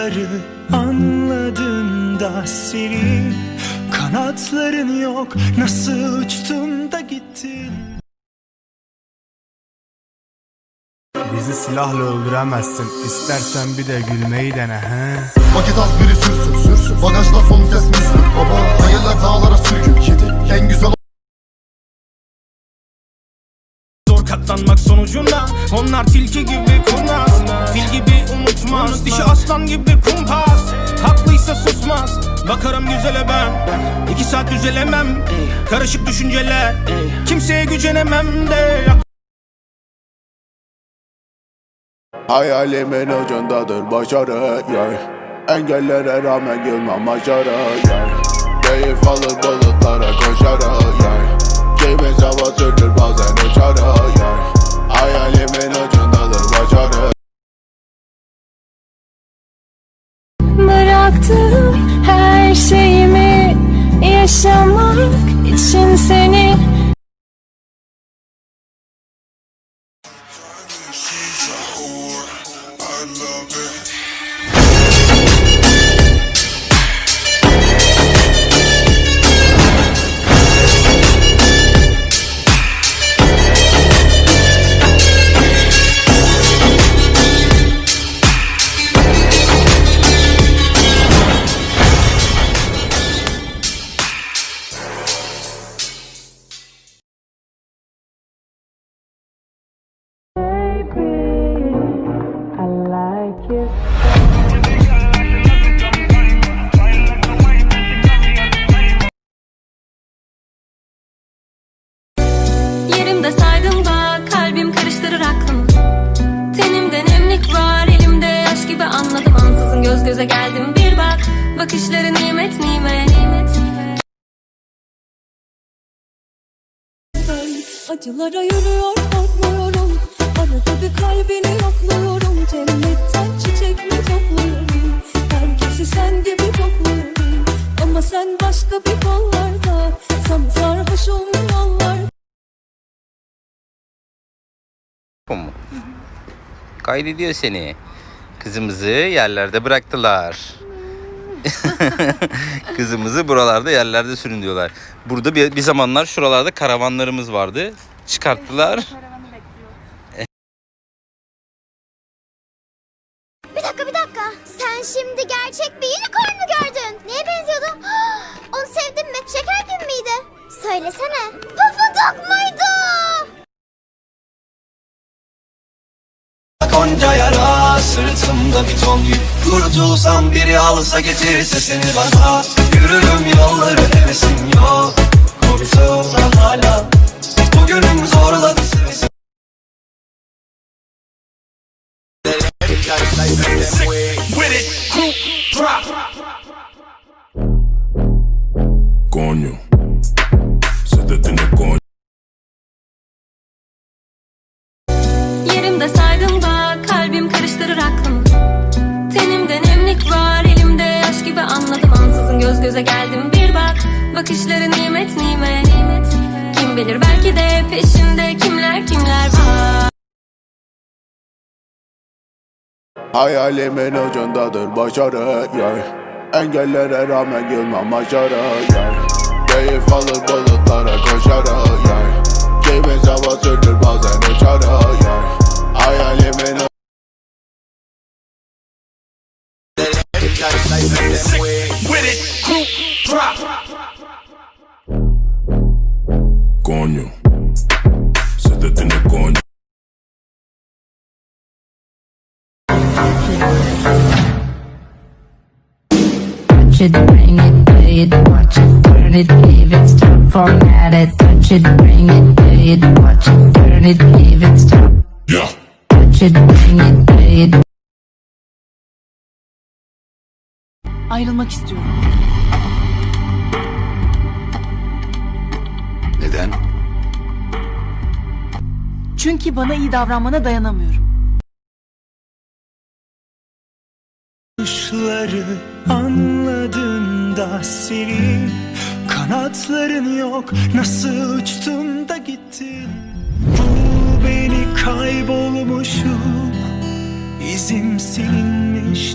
Kuşları anladığında seni. Kanatların yok nasıl uçtun da gittin? Bizi silahla öldüremezsin. İstersen bir de gülmeyi dene he? Vakit az biri sürsün sürsün. Bagajda son ses Müslüm Baba hayaller dağlara sürgün. Kedi en güzel katlanmak sonucunda Onlar tilki gibi kurnaz Fil gibi unutmaz Dişi aslan gibi kumpas Haklıysa susmaz Bakarım güzele ben İki saat düzelemem Karışık düşünceler Kimseye gücenemem de Hayalimin ucundadır başarı yeah. Engellere rağmen yılmam başarı yeah. Keyif alır bulutlara koşarı yeah. Kimi hava it. Yerimde saydım da kalbim karıştırır aklımı. Tenimde nemlik var elimde yaş gibi anladım. Ansızın göz göze geldim bir bak. Bakışları nimet nimet Acılara yürüyor korkmuyorum Kaydediyor seni. Kızımızı yerlerde bıraktılar. Kızımızı buralarda yerlerde sürünüyorlar. Burada bir, bir zamanlar şuralarda karavanlarımız vardı. Çıkarttılar. Bir dakika bir dakika. Sen şimdi gerçek bir unicorn mu gördün? Neye benziyordu? Onu sevdin mi? Şeker gibi miydi? Söylesene. Pufuduk muydu? Konca yara sırtımda bir ton yük Kurtulsam biri alsa getirse seni bana Yürürüm Bakışları nimet nimet Kim bilir belki de peşinde kimler kimler var Hayalimin ucundadır başarı yeah. Engellere rağmen yılmam başarı yeah. Keyif alır bulutlara koşarı yeah. Kimi hava sürdür bazen uçarı yeah. Hayalimin Coño Se te tiene coño Touch it, bring it, pay it, watch it, turn it, leave it, stop, format it. Touch it, bring it, pay it, watch it, turn it, leave it, stop. Yeah Touch it, bring it, pay it. Ayrılmak istiyorum Neden? Çünkü bana iyi davranmana dayanamıyorum. Kuşları anladığında seni. Kanatların yok. Nasıl uçtun da gittin? Bu beni kaybolmuşum İzim silinmiş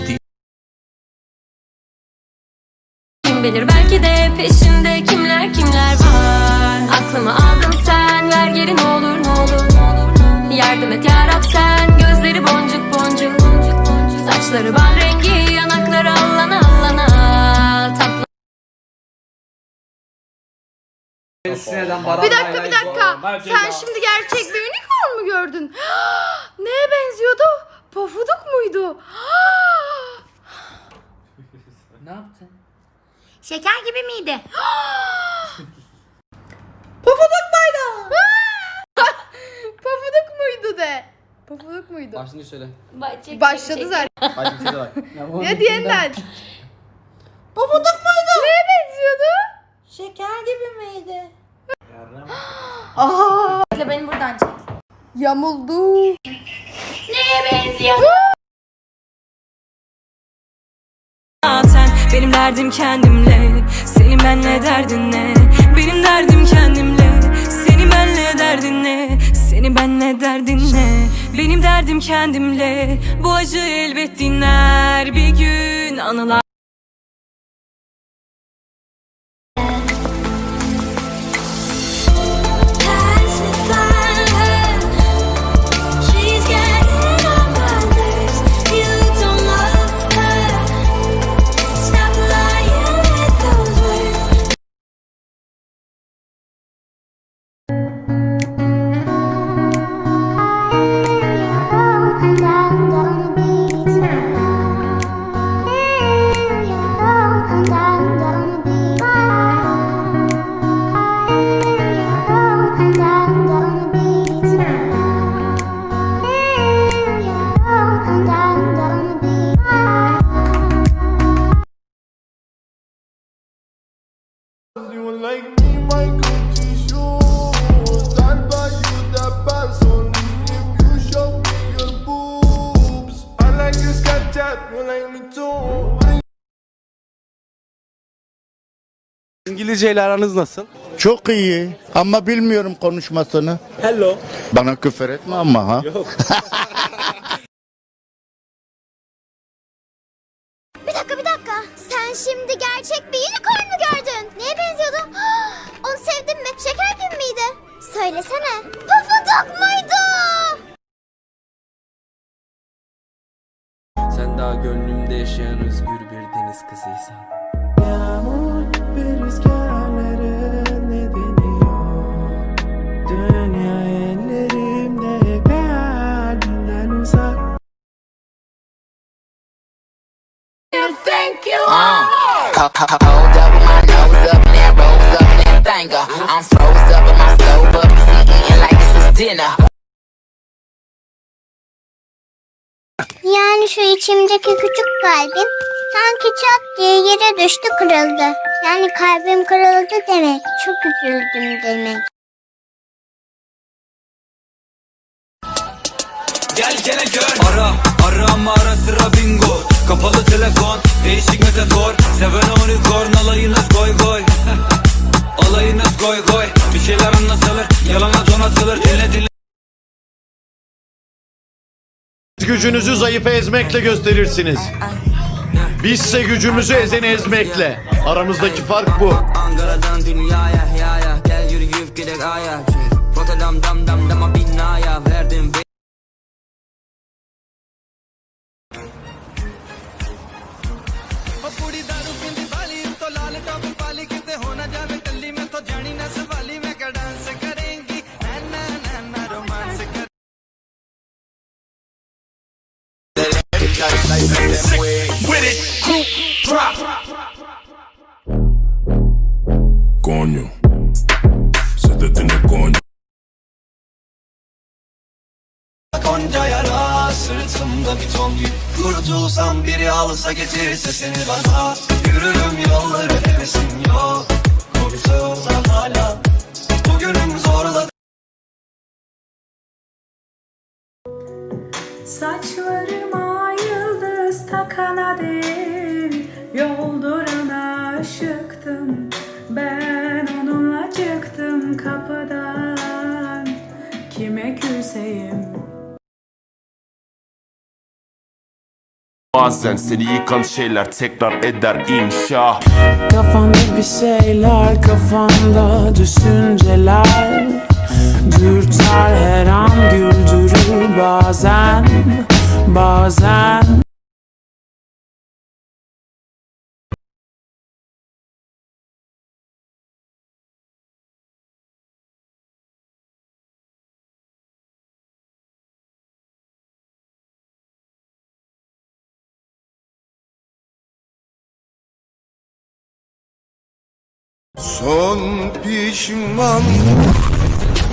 bilir belki de peşinde kimler kimler var Aklımı aldın sen ver geri ne olur ne olur Yardım et yarab sen gözleri boncuk boncuk Saçları bal rengi yanakları allana allana Tatlı Bir dakika bir dakika. Sen şimdi gerçek bir unicorn mu gördün? Neye benziyordu? Pofuduk muydu? Ne yaptın? Şeker gibi miydi? Pofuduk muydu? Pofuduk muydu de. Pofuduk muydu? Başını söyle. Başladı zaten. Başını söyle bak. Ya diyenden. Pofuduk muydu? Neye benziyordu? Şeker gibi miydi? Aa, beni buradan çek yamuldu. Neye benziyor? Zaten benim derdim kendimle Senin benle derdin ne Benim derdim kendimle Senin benle derdin ne Senin benle derdin ne Benim derdim kendimle. Bu acı elbet dinler. Bir gün anılar You like me, my Gucci shoes. I'll buy you the best only if you show me your boobs. I like your Snapchat, you like me too. İngilizce ile aranız nasıl? Çok iyi ama bilmiyorum konuşmasını. Hello. Bana küfür etme ama ha. Bir dakika bir dakika. Sen şimdi gerçek bir unicorn Söylesene. Pofuduk muydu? Sen daha gönlümde yaşayan özgür bir dinner. Yani şu içimdeki küçük kalbim sanki çat diye yere düştü kırıldı. Yani kalbim kırıldı demek. Çok üzüldüm demek. Gel gele gör Ara ara ama ara sıra bingo Kapalı telefon değişik metafor Seven unicorn Gücünüzü zayıfı ezmekle gösterirsiniz. Bizse gücümüzü ezeni ezmekle. Aramızdaki fark bu. Ankara'dan dünyaya ya ya Gel yürüyüp gidek aya Rotterdam dam dam dama binaya Verdim Coño, se te tiene coño. Konca yara sırtımda bir ton yük biri alsa getirse seni bana. Yürürüm yolları hevesim yok bazen Seni yıkan şeyler tekrar eder inşa Kafanda bir şeyler kafanda düşünceler. Dürter her an güldürür bazen Bazen Son pişman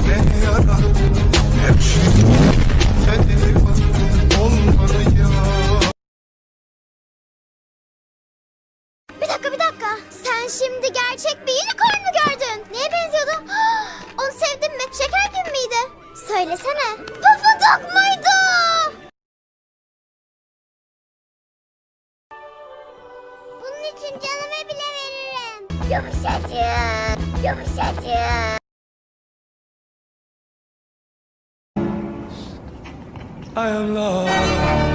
ne yara hep Bir dakika bir dakika. Sen şimdi gerçek bir unicorn mu gördün? Neye benziyordu? Onu sevdin mi? Şeker gibi miydi? Söylesene. Pufuduk muydu? Bunun için veririm. I am lost